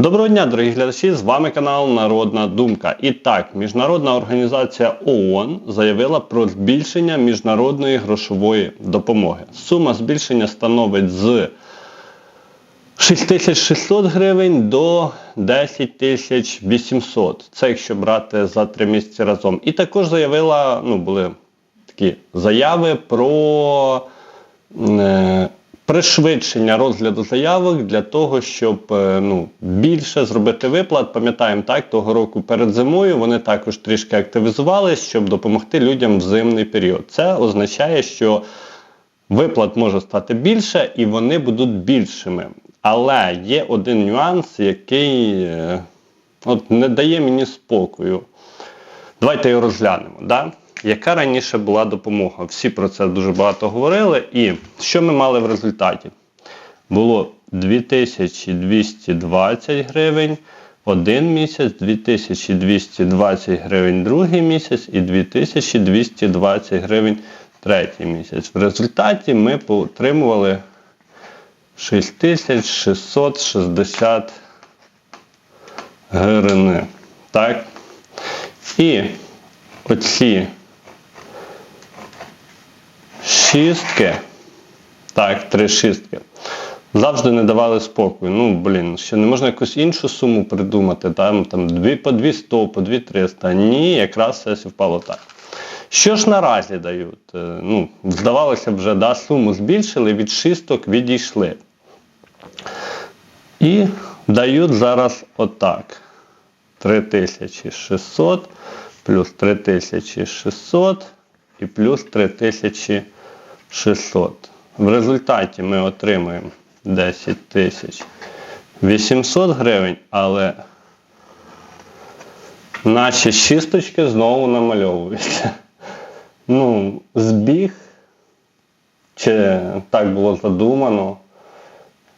Доброго дня, дорогі глядачі! З вами канал Народна Думка. І так, Міжнародна організація ООН заявила про збільшення міжнародної грошової допомоги. Сума збільшення становить з 6600 гривень до 10800. Це якщо брати за три місяці разом. І також заявила, ну, були такі заяви про. е, пришвидшення розгляду заявок для того, щоб е, ну, більше зробити виплат. Пам'ятаємо, так, того року перед зимою вони також трішки активізувались, щоб допомогти людям в зимний період. Це означає, що виплат може стати більше і вони будуть більшими. Але є один нюанс, який е, от, не дає мені спокою. Давайте його розглянемо. Да? Яка раніше була допомога? Всі про це дуже багато говорили. І що ми мали в результаті? Було 2220 гривень один місяць, 2220 гривень другий місяць і 2220 гривень третій місяць. В результаті ми отримували 6660 гривень. Так? І оці шістки, так, три шістки, завжди не давали спокою. Ну, блін, ще не можна якусь іншу суму придумати, там, там дві, по 200, по 2300. Ні, якраз все впало так. Що ж наразі дають? Е, Ну, Здавалося вже да, суму збільшили, від шісток відійшли. І дають зараз отак. 3600 плюс 3600 і плюс 3600. В результаті ми отримуємо 10 тисяч 800 гривень, але наші шісточки знову намальовуються. Ну, збіг, чи так було задумано,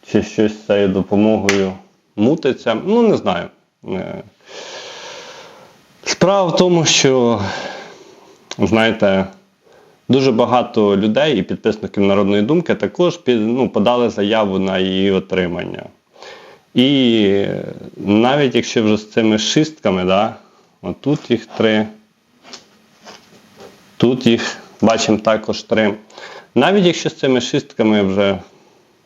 чи щось з цією допомогою мутиться. Ну, не знаю. Е, Справа в тому, що, знаєте, дуже багато людей і підписників Народної думки також під, ну, подали заяву на її отримання. І навіть якщо вже з цими шистками, да, отут їх три, тут їх бачимо також три. Навіть якщо з цими шистками вже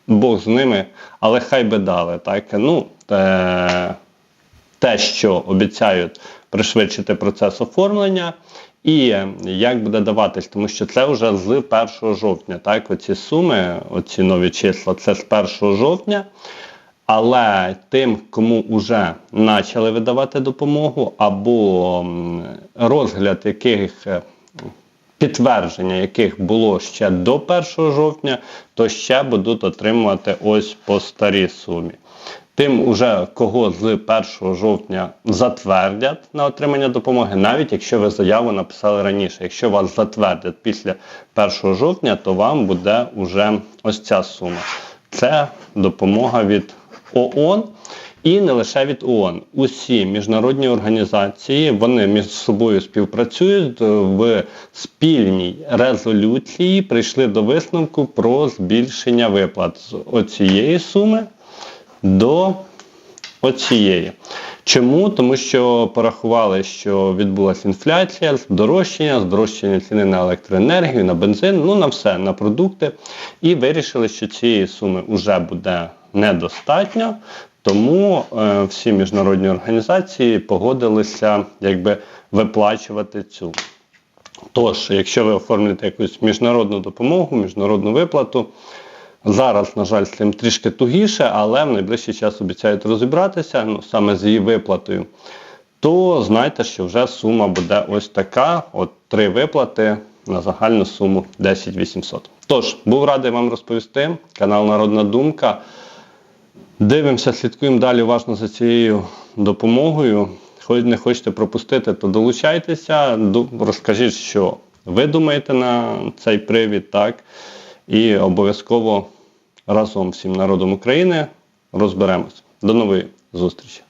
Бог з ними, але хай би дали. Так? Ну, те, те, що обіцяють пришвидшити процес оформлення, і як буде даватись, тому що це вже з 1 жовтня. Так, оці суми, оці нові числа, це з 1 жовтня. Але тим, кому вже почали видавати допомогу, або розгляд яких е, підтвердження яких було ще до 1 жовтня, то ще будуть отримувати ось по старій сумі. Тим, уже кого з 1 жовтня затвердять на отримання допомоги, навіть якщо ви заяву написали раніше. Якщо вас затвердять після 1 жовтня, то вам буде вже ось ця сума. Це допомога від ООН. І не лише від ООН. Усі міжнародні організації вони між собою співпрацюють в спільній резолюції. Прийшли до висновку про збільшення виплат з оцієї суми до оцієї. Чому? Тому що порахували, що відбулася інфляція, здорожчання, здорожчання ціни на електроенергію, на бензин, ну на все, на продукти. І вирішили, що цієї суми вже буде недостатньо. Тому е, всі міжнародні організації погодилися якби виплачувати цю. Тож, якщо ви оформлюєте якусь міжнародну допомогу, міжнародну виплату, зараз, на жаль, з цим трішки тугіше, але в найближчий час обіцяють розібратися ну, саме з її виплатою, то знайте, що вже сума буде ось така: от три виплати на загальну суму 10 800. Тож, був радий вам розповісти. Канал Народна Думка. Дивимося, слідкуємо далі уважно за цією допомогою. Хоч не хочете пропустити, то долучайтеся, розкажіть, що ви думаєте на цей привід, так? І обов'язково разом всім народом України розберемось. До нової зустрічі!